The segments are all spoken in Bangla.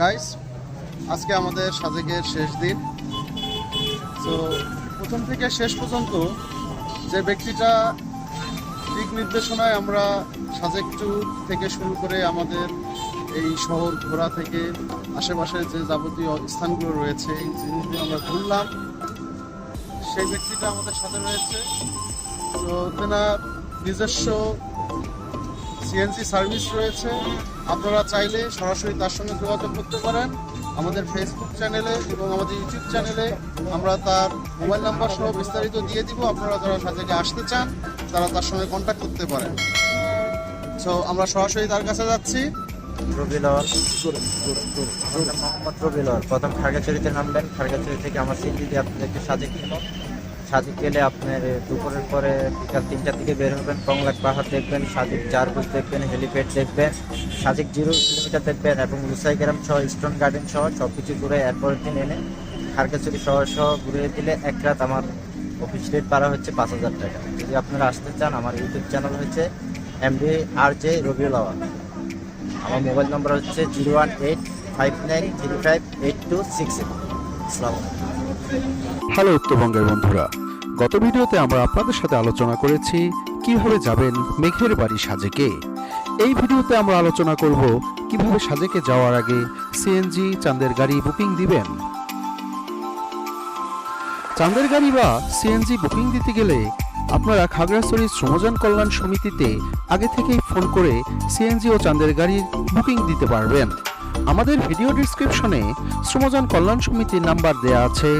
গাইস আজকে আমাদের সাজেকের শেষ দিন। তো প্রথম থেকে শেষ পর্যন্ত যে ব্যক্তিটা দিক নির্দেশনায় আমরা সাজেক ট্যুর থেকে শুরু করে আমাদের এই শহর ঘোরা থেকে আশেপাশে যে যাবতীয় স্থানগুলো রয়েছে, এই জিনিসগুলো আমরা ঘুরলাম। সেই ব্যক্তিটা আমাদের সাথে রয়েছে। তো তেনার নিজস্ব সিএনসি সার্ভিস রয়েছে। আপনারা চাইলে সরাসরি তার সঙ্গে যোগাযোগ করতে পারেন আমাদের ফেসবুক চ্যানেলে এবং আমাদের ইউটিউব চ্যানেলে আমরা তার মোবাইল নাম্বার সহ বিস্তারিত দিয়ে দিব। আপনারা যারা সাথে আসতে চান, তারা তার সঙ্গে কন্ট্যাক্ট করতে পারেন। সো আমরা সরাসরি তার কাছে যাচ্ছি। রবিলর মোহাম্মদ রবিলর প্রথম খাগড়াছড়িতে নামবেন। খাগড়াছড়ি থেকে আমার সিটি দিয়ে আপনাদেরকে সাজেক নিল সাজেক গেলে আপনার দুপুরের পরে বিকাল তিনটার দিকে বের হবেন কংলাক পাহাড় দেখবেন সাজেক চারবুজ দেখবেন, হেলিপ্যাড দেখবেন সাজেক জিরো কিলোমিটার দেখবেন এবং লুসাই গ্রাম সহ স্টোন গার্ডেন সহ সব কিছু ঘুরে এরপরের দিন এনে খাগড়াছড়ি শহর সহ ঘুরে দিলে এক রাত আমার অফিস রেট পাড়া হচ্ছে পাঁচ হাজার টাকা। যদি আপনারা আসতে চান, আমার ইউটিউব চ্যানেল হচ্ছে MD R J Robiul Awal. আমার মোবাইল নম্বর হচ্ছে zero one eight five nine three five eight two six eight আসসালামু আলাইকুম। হ্যালো উত্তরবঙ্গের বন্ধুরা, গত ভিডিওতে আমরা আপনাদের সাথে আলোচনা করেছি কীভাবে যাবেন মেঘের বাড়ি সাজেকে। এই ভিডিওতে আমরা আলোচনা করব কীভাবে সাজেকে যাওয়ার আগে সিএনজি চাঁদের গাড়ি বুকিং দিবেন। চাঁদের গাড়ি বা সিএনজি বুকিং দিতে গেলে আপনারা খাগড়াছড়ি শ্রমযান কল্যাণ সমিতিতে আগে থেকেই ফোন করে সিএনজি ও চাঁদের গাড়ির বুকিং দিতে পারবেন। আমাদের ভিডিও ডিসক্রিপশনে শ্রমযান কল্যাণ সমিতির নাম্বার দেয়া আছে।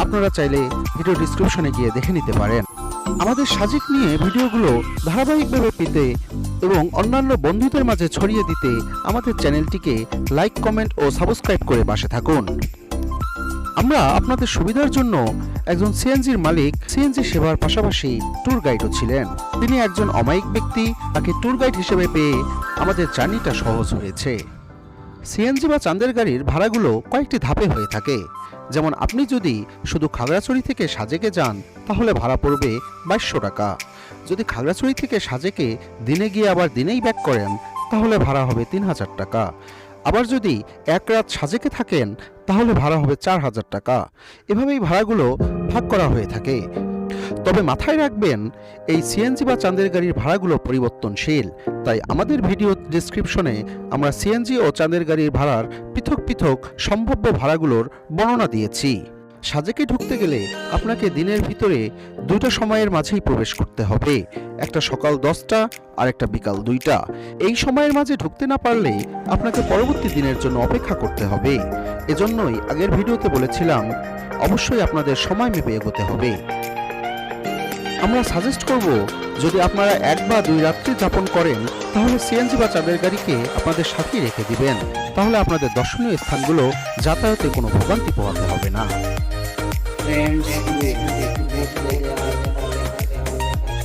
আপনারা চাইলে ভিডিও ডিসক্রিপশনে গিয়ে দেখে নিতে পারেন। আমাদের সাজিক নিয়ে ভিডিওগুলো ধারাবাহিকভাবে পেতে এবং অন্যান্য বন্ধুদের মাঝে ছড়িয়ে দিতে আমাদের চ্যানেলটিকে লাইক কমেন্ট ও সাবস্ক্রাইব করে পাশে থাকুন। আমরা আপনাদের সুবিধার জন্য একজন সিএনজির মালিক সিএনজি সেবার পাশাপাশি ট্যুর গাইডও ছিলেন। তিনি একজন অমায়িক ব্যক্তি, তাকে ট্যুর গাইড হিসেবে পেয়ে আমাদের জার্নিটা সহজ হয়েছে। সিএনজি বা চাঁদের গাড়ির ভাড়াগুলো কয়েকটি ধাপে হয়ে থাকে। যেমন আপনি যদি শুধু খাগড়াছড়ি থেকে সাজেকে যান, তাহলে ভাড়া পড়বে বাইশশো টাকা। যদি খাগড়াছড়ি থেকে সাজেকে দিনে গিয়ে আবার দিনেই ব্যাক করেন, তাহলে ভাড়া হবে তিন হাজার টাকা। আবার যদি এক রাত সাজেকে থাকেন, তাহলে ভাড়া হবে চার হাজার টাকা। এভাবেই ভাড়াগুলো ভাগ করা হয়ে থাকে। তবে মাথায় রাখবেন, এই সিএনজি বা চাঁদের গাড়ির ভাড়াগুলো পরিবর্তনশীল। তাই আমাদের ভিডিও ডিসক্রিপশনে আমরা সিএনজি ও চাঁদের গাড়ির ভাড়ার পৃথক পৃথক সম্ভাব্য ভাড়াগুলোর বর্ণনা দিয়েছি। সাজেকে ঢুকতে গেলে আপনাকে দিনের ভিতরে দুইটা সময়ের মাঝেই প্রবেশ করতে হবে। একটা সকাল দশটা আর একটা বিকাল দুইটা। এই সময়ের মাঝে ঢুকতে না পারলে আপনাকে পরবর্তী দিনের জন্য অপেক্ষা করতে হবে। এজন্যই আগের ভিডিওতে বলেছিলাম, অবশ্যই আপনাদের সময় মেপে এগোতে হবে। আমরা সাজেস্ট করব যদি আপনারা এক বা দুই রাত্রি যাপন করেন তাহলে সিএনজি বা চাঁদের গাড়িকে আপনাদের সাথে রেখে দিবেন তাহলে আপনাদের দর্শনীয় স্থানগুলো যাতায়াতে কোনো ভোগান্তি পোহাতে হবে না